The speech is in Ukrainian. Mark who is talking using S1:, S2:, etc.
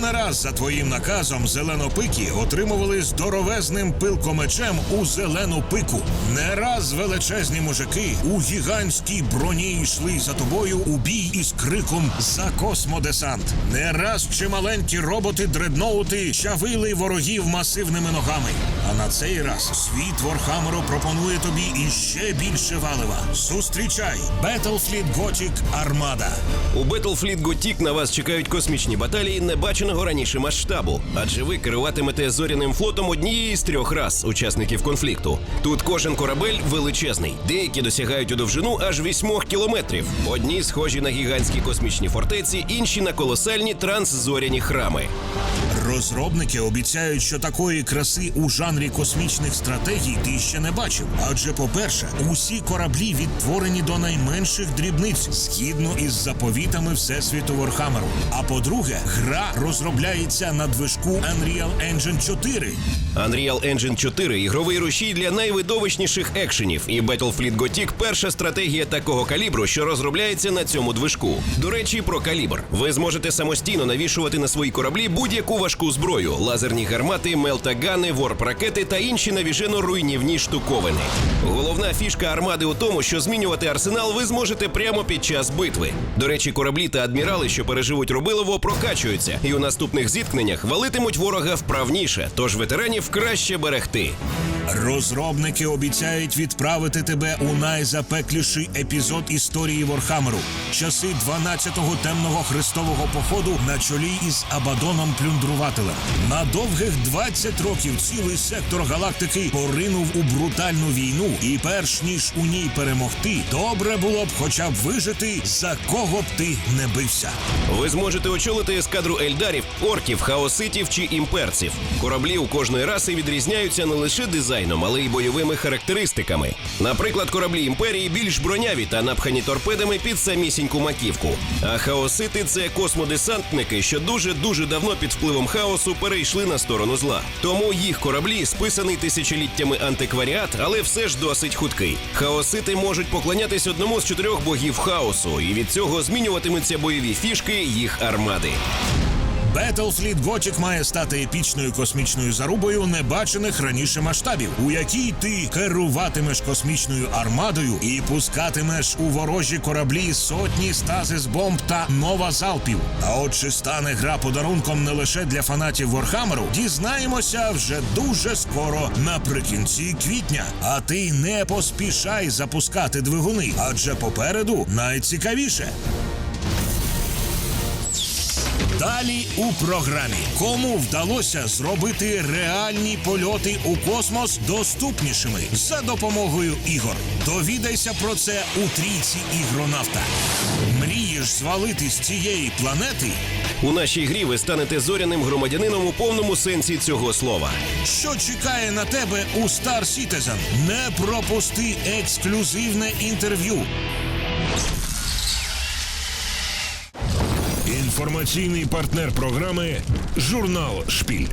S1: не раз за твоїм наказом зеленопики отримували здоровезним пилкомечем у зелену пику. Не раз величезні мужики у гігантській броні йшли за тобою у бій із криком за космодесант. Не раз чималенькі роботи дредноути чавили ворогів масивними ногами. А на цей раз світ Ворхамеру пропонує тобі іще більше валива. Зустрічай Battlefield Gothic Armada.
S2: У Battlefield Gothic на вас чекають космічні баталії небаченого раніше масштабу, адже ви керуватимете зоряним флотом однієї з трьох рас учасників конфлікту. Тут кожен корабель величезний, деякі досягають у довжину аж вісьмох кілометрів. Одні схожі на гігантські космічні фортеці, інші на колосальні трансзоряні храми.
S1: Розробники обіцяють, що такої краси у жанрі космічних стратегій ти ще не бачив. Адже, по-перше, усі кораблі відтворені до найменших дрібниць згідно із заповітами Всесвіту Ворхамеру. А по-друге, гра розробляється на движку Unreal Engine 4.
S2: Unreal Engine 4 – ігровий рушій для найвидовищніших екшенів, і Battlefield Gothic – перша стратегія такого калібру, що розробляється на цьому движку. До речі, про калібр. Ви зможете самостійно навішувати на свої кораблі будь-яку важку зброю: лазерні гармати, мелтагани, ворп-ракети та інші навіжено руйнівні штуковини. Головна фішка армади у тому, що змінювати арсенал ви зможете прямо під час битви. До речі, кораблі та адмірали, що переживуть Рубилово, прокачуються, і у наступних зіткненнях валитимуть ворога вправніше, тож ветеранів краще берегти.
S1: Розробники обіцяють відправити тебе у найзапекліший епізод історії Ворхамеру. Часи 12-го темного хрестового походу на чолі із Абадоном Плюндрувателем. На довгих 20 років цілий сектор галактики поринув у брутальну війну, і перш ніж у ній перемогти, добре було б хоча б вижити, за кого б ти не бився.
S2: Ви зможете очолити ескадру ельдарів, орків, хаоситів чи імперців. Кораблі у кожної раси відрізняються не лише дизайном, але й бойовими характеристиками. Наприклад, кораблі імперії більш броняві та напхані торпедами під самісіньку маківку. А хаосити це космодесантники, що дуже дуже давно під впливом хаосу перейшли на сторону зла. Тому їх кораблі списаний тисячоліттями антикваріат, але все ж досить хуткий. Хаосити можуть поклонятись одному з чотирьох богів хаосу, і від цього змінюватимуться бойові фішки їх армади.
S1: Battlefield Gothic має стати епічною космічною зарубою небачених раніше масштабів, у якій ти керуватимеш космічною армадою і пускатимеш у ворожі кораблі сотні стазис бомб та нова залпів. А от чи стане гра подарунком не лише для фанатів Ворхамеру, дізнаємося вже дуже скоро наприкінці квітня. А ти не поспішай запускати двигуни, адже попереду найцікавіше. Далі у програмі кому вдалося зробити реальні польоти у космос доступнішими за допомогою ігор. Довідайся про це у трійці ігронавта. Мрієш звалити з цієї планети?
S2: У нашій грі ви станете зоряним громадянином у повному сенсі цього слова.
S1: Що чекає на тебе у Star Citizen? Не пропусти ексклюзивне інтерв'ю.
S3: Інформаційний партнер програми Журнал Шпіль.